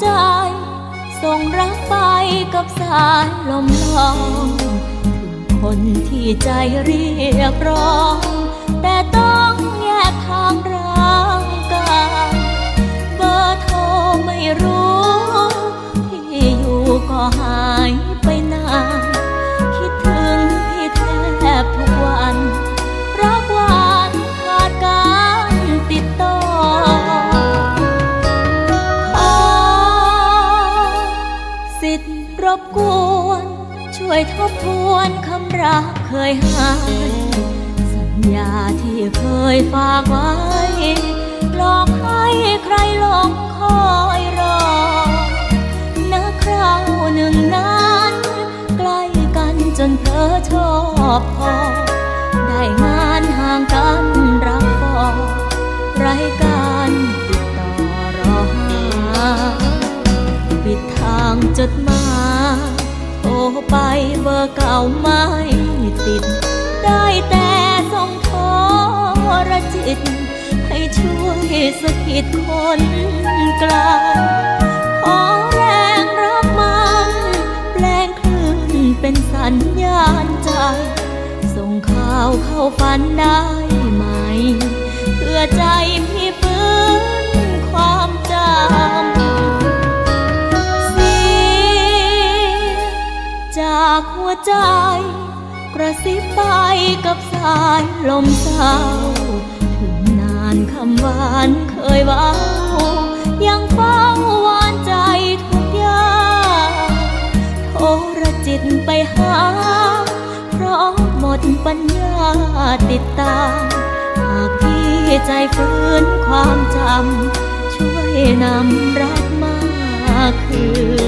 ใจ ส่งรักไปกับสายลมลอง ถึงคนที่ใจเรียกร้อง แต่ รบกวน ช่วยทบทวนคำรักเคยให้สัญญาที่เคยฝากไว้ หลอกให้ใครหลงคอยรอนะคราวหนึ่งนั้น ใกล้กันจนเพลอชอบพอได้งาางจดหมายโทรไปเบอร์เก่าไม่ติด ได้แต่ส่งโทรจิต ให้ช่วยสะกิดคนไกลขอแรงรักมันแปลงคลื่นเป็นสัญญาณใจ ส่งข่าวเข้าฝันได้ไหมเพื่อใจพี่ ใจ กระซิบไปกับสายลมเศร้าถึงนานคำหวานเคยเว้า ยังเฝ้าวานใจทุกอย่างโทรจิตไปหา เพราะหมดปัญญาติดตามหากพี่ใจฟื้นความจำ ช่วยนำรักมาคืน